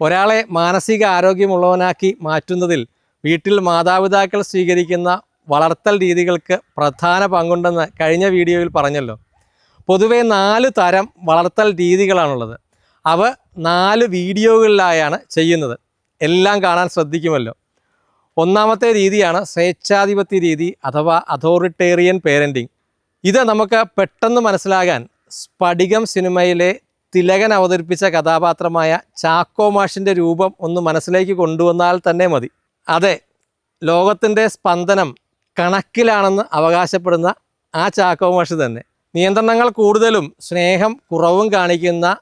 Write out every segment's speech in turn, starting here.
ഒരാളെ മാനസിക ആരോഗ്യമുള്ളവനാക്കി മാറ്റുന്നതിൽ വീട്ടിൽ മാതാപിതാക്കൾ സ്വീകരിക്കുന്ന വളർത്തൽ രീതികൾക്ക് പ്രധാന പങ്കുണ്ടെന്ന് കഴിഞ്ഞ വീഡിയോയിൽ പറഞ്ഞല്ലോ. പൊതുവെ നാല് തരം വളർത്തൽ രീതികളാണുള്ളത്. അവ നാല് വീഡിയോകളിലായാണ് ചെയ്യുന്നത്. എല്ലാം കാണാൻ ശ്രദ്ധിക്കുമല്ലോ. ഒന്നാമത്തെ രീതിയാണ് സ്വേച്ഛാധിപത്യ രീതി അഥവാ അതോറിറ്റേറിയൻ പേരന്റിങ്. ഇത് നമുക്ക് പെട്ടെന്ന് മനസ്സിലാകാൻ സ്ഫടികം സിനിമയിലെ തിലകൻ അവതരിപ്പിച്ച കഥാപാത്രമായ ചാക്കോ മാഷിന്റെ രൂപം ഒന്ന് മനസ്സിലേക്ക് കൊണ്ടുവന്നാൽ തന്നെ മതി. അതെ ലോകത്തിന്റെ സ്പന്ദനം കണക്കിലാണെന്ന് അവകാശപ്പെടുന്ന ആ ചാക്കോ മാഷ് തന്നെ. നിയന്ത്രണങ്ങൾ കൂടുതലും സ്നേഹം കുറവും കാണിക്കുന്ന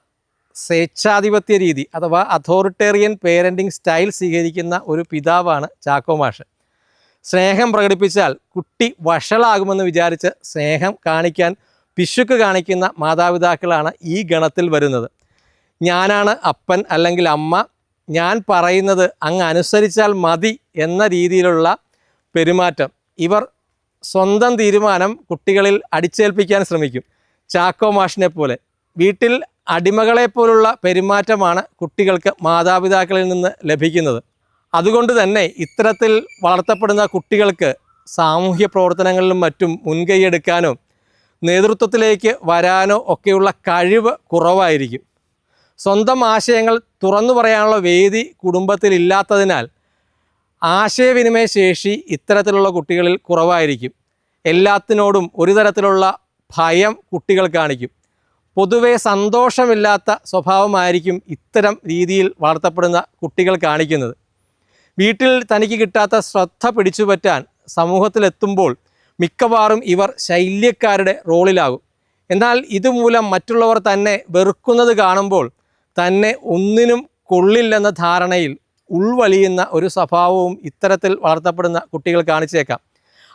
സ്വേച്ഛാധിപത്യ രീതി അഥവാ അതോറിറ്റേറിയൻ പേരന്റിങ് സ്റ്റൈൽ സ്വീകരിക്കുന്ന ഒരു പിതാവാണ് ചാക്കോ മാഷ്. സ്നേഹം പ്രകടിപ്പിച്ചാൽ കുട്ടി വഷളാകുമെന്ന് വിചാരിച്ച് സ്നേഹം കാണിക്കാൻ പിശുക്ക് കാണിക്കുന്ന മാതാപിതാക്കളാണ് ഈ ഗണത്തിൽ വരുന്നത്. ഞാനാണ് അപ്പൻ അല്ലെങ്കിൽ അമ്മ. ഞാൻ പറയുന്നത് അങ്ങ് അനുസരിച്ചാൽ മതി എന്ന രീതിയിലുള്ള പെരുമാറ്റം. ഇവർ സ്വന്തം തീരുമാനം കുട്ടികളിൽ അടിച്ചേൽപ്പിക്കാൻ ശ്രമിക്കും. ചാക്കോ മാഷിനെ പോലെ. വീട്ടിൽ അടിമകളെപ്പോലുള്ള പെരുമാറ്റമാണ് കുട്ടികൾക്ക് മാതാപിതാക്കളിൽ നിന്ന് ലഭിക്കുന്നത്. അതുകൊണ്ട് തന്നെ ഇത്തരത്തിൽ വളർത്തപ്പെടുന്ന കുട്ടികൾക്ക് സാമൂഹ്യ പ്രവർത്തനങ്ങളിലും മറ്റും മുൻകൈയെടുക്കാനോ നേതൃത്വത്തിലേക്ക് വരാനോ ഒക്കെയുള്ള കഴിവ് കുറവായിരിക്കും. സ്വന്തം ആശയങ്ങൾ തുറന്നു പറയാനുള്ള വേദി കുടുംബത്തിൽ ഇല്ലാത്തതിനാൽ ആശയവിനിമയ ശേഷി ഇത്തരത്തിലുള്ള കുട്ടികളിൽ കുറവായിരിക്കും. എല്ലാത്തിനോടും ഒരു തരത്തിലുള്ള ഭയം കുട്ടികൾ കാണിക്കും. പൊതുവെ സന്തോഷമില്ലാത്ത സ്വഭാവമായിരിക്കും ഇത്തരം രീതിയിൽ വളർത്തപ്പെടുന്ന കുട്ടികൾ കാണിക്കുന്നത്. വീട്ടിൽ തനിക്ക് കിട്ടാത്ത ശ്രദ്ധ പിടിച്ചുപറ്റാൻ സമൂഹത്തിലെത്തുമ്പോൾ മിക്കവാറും ഇവർ ശൈല്യക്കാരുടെ റോളിലാകും. എന്നാൽ ഇതുമൂലം മറ്റുള്ളവർ തന്നെ വെറുക്കുന്നത് കാണുമ്പോൾ തന്നെ ഒന്നിനും കൊള്ളില്ലെന്ന ധാരണയിൽ ഉൾവലിയുന്ന ഒരു സ്വഭാവവും ഇത്തരത്തിൽ വളർത്തപ്പെടുന്ന കുട്ടികൾ കാണിച്ചേക്കാം.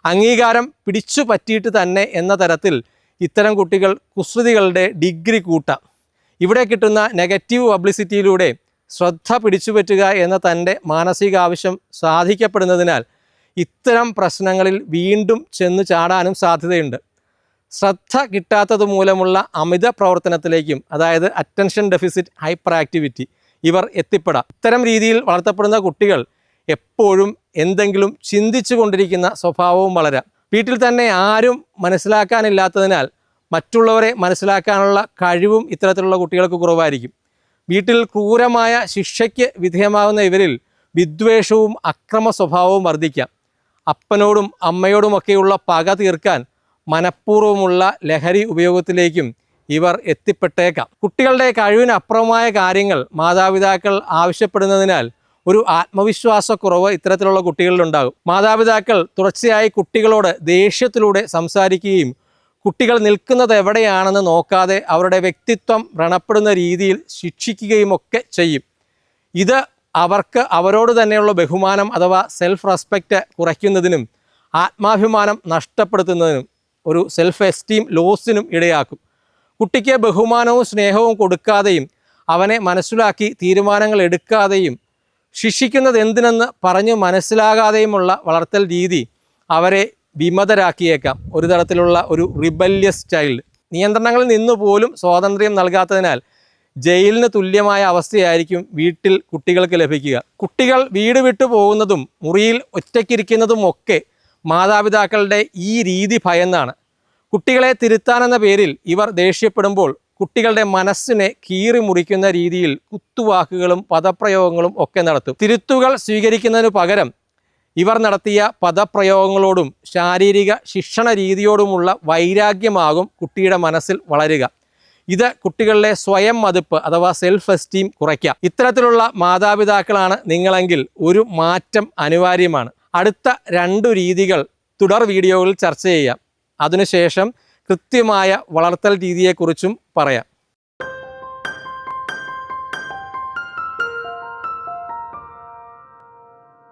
അംഗീകാരം പിടിച്ചു പറ്റിയിട്ട് തന്നെ എന്ന തരത്തിൽ ഇത്തരം കുട്ടികൾ കുസൃതികളുടെ ഡിഗ്രി കൂട്ടാം. ഇവിടെ കിട്ടുന്ന നെഗറ്റീവ് പബ്ലിസിറ്റിയിലൂടെ ശ്രദ്ധ പിടിച്ചുപറ്റുക എന്ന തന്റെ മാനസികാവശ്യം സാധിക്കപ്പെടുന്നതിനാൽ ഇത്തരം പ്രശ്നങ്ങളിൽ വീണ്ടും ചെന്ന് ചാടാനും സാധ്യതയുണ്ട്. ശ്രദ്ധ കിട്ടാത്തത് മൂലമുള്ള അമിത പ്രവർത്തനത്തിലേക്കും അതായത് അറ്റൻഷൻ ഡെഫിസിറ്റ് ഹൈപ്പർ ആക്ടിവിറ്റി ഇവർ എത്തിപ്പെടാം. ഇത്തരം രീതിയിൽ വളർത്തപ്പെടുന്ന കുട്ടികൾ എപ്പോഴും എന്തെങ്കിലും ചിന്തിച്ചു കൊണ്ടിരിക്കുന്ന സ്വഭാവവും വളരാം. വീട്ടിൽ തന്നെ ആരും മനസ്സിലാക്കാനില്ലാത്തതിനാൽ മറ്റുള്ളവരെ മനസ്സിലാക്കാനുള്ള കഴിവും ഇത്തരത്തിലുള്ള കുട്ടികൾക്ക് കുറവായിരിക്കും. വീട്ടിൽ ക്രൂരമായ ശിക്ഷയ്ക്ക് വിധേയമാകുന്ന ഇവരിൽ വിദ്വേഷവും അക്രമ സ്വഭാവവും വർദ്ധിക്കാം. അപ്പനോടും അമ്മയോടുമൊക്കെയുള്ള പക തീർക്കാൻ മനഃപൂർവമുള്ള ലഹരി ഉപയോഗത്തിലേക്കും ഇവർ എത്തിപ്പെട്ടേക്കാം. കുട്ടികളുടെ കഴിവിനപ്പുറമായ കാര്യങ്ങൾ മാതാപിതാക്കൾ ആവശ്യപ്പെടുന്നതിനാൽ ഒരു ആത്മവിശ്വാസക്കുറവ് ഇത്തരത്തിലുള്ള കുട്ടികളിലുണ്ടാകും. മാതാപിതാക്കൾ തുടർച്ചയായി കുട്ടികളോട് ദേഷ്യത്തിലൂടെ സംസാരിക്കുകയും കുട്ടികൾ നിൽക്കുന്നത് എവിടെയാണെന്ന് നോക്കാതെ അവരുടെ വ്യക്തിത്വം വ്രണപ്പെടുന്ന രീതിയിൽ ശിക്ഷിക്കുകയും ഒക്കെ ചെയ്യും. ഇത് അവർക്ക് അവരോട് തന്നെയുള്ള ബഹുമാനം അഥവാ സെൽഫ് റെസ്പെക്റ്റ് കുറയ്ക്കുന്നതിനും ആത്മാഭിമാനം നഷ്ടപ്പെടുത്തുന്നതിനും ഒരു സെൽഫ് എസ്റ്റീം ലോസിനും ഇടയാക്കും. കുട്ടിക്ക് ബഹുമാനവും സ്നേഹവും കൊടുക്കാതെയും അവനെ മനസ്സിലാക്കി തീരുമാനങ്ങൾ എടുക്കാതെയും ശിക്ഷിക്കുന്നത് എന്തിനെന്ന് പറഞ്ഞു മനസ്സിലാകാതെയുമുള്ള വളർത്തൽ രീതി അവരെ വിമതരാക്കിയേക്കാം. ഒരു തരത്തിലുള്ള ഒരു റിബല്യസ് ചൈൽഡ് നിയന്ത്രണങ്ങളിൽ നിന്നുപോലും സ്വാതന്ത്ര്യം നൽകാത്തതിനാൽ ജയിലിന് തുല്യമായ അവസ്ഥയായിരിക്കും വീട്ടിൽ കുട്ടികൾക്ക് ലഭിക്കുക. കുട്ടികൾ വീട് വിട്ടു പോകുന്നതും മുറിയിൽ ഒറ്റയ്ക്കിരിക്കുന്നതും ഒക്കെ മാതാപിതാക്കളുടെ ഈ രീതി ഭയന്നാണ്. കുട്ടികളെ തിരുത്താനെന്ന പേരിൽ ഇവർ ദേഷ്യപ്പെടുമ്പോൾ കുട്ടികളുടെ മനസ്സിനെ കീറി മുറിക്കുന്ന രീതിയിൽ കുത്തുവാക്കുകളും പദപ്രയോഗങ്ങളും ഒക്കെ നടത്തും. തിരുത്തുകൾ സ്വീകരിക്കുന്നതിനു പകരം ഇവർ നടത്തിയ പദപ്രയോഗങ്ങളോടും ശാരീരിക ശിക്ഷണ രീതിയോടുമുള്ള വൈരാഗ്യമാകും കുട്ടിയുടെ മനസ്സിൽ വളരുക. ഇത് കുട്ടികളിലെ സ്വയം മതിപ്പ് അഥവാ സെൽഫ് എസ്റ്റീം കുറയ്ക്കുക. ഇത്തരത്തിലുള്ള മാതാപിതാക്കളാണ് നിങ്ങളെങ്കിൽ ഒരു മാറ്റം അനിവാര്യമാണ്. അടുത്ത രണ്ടു രീതികൾ തുടർ വീഡിയോകളിൽ ചർച്ച ചെയ്യാം. അതിനുശേഷം കൃത്യമായ വളർത്തൽ രീതിയെക്കുറിച്ചും പറയാം.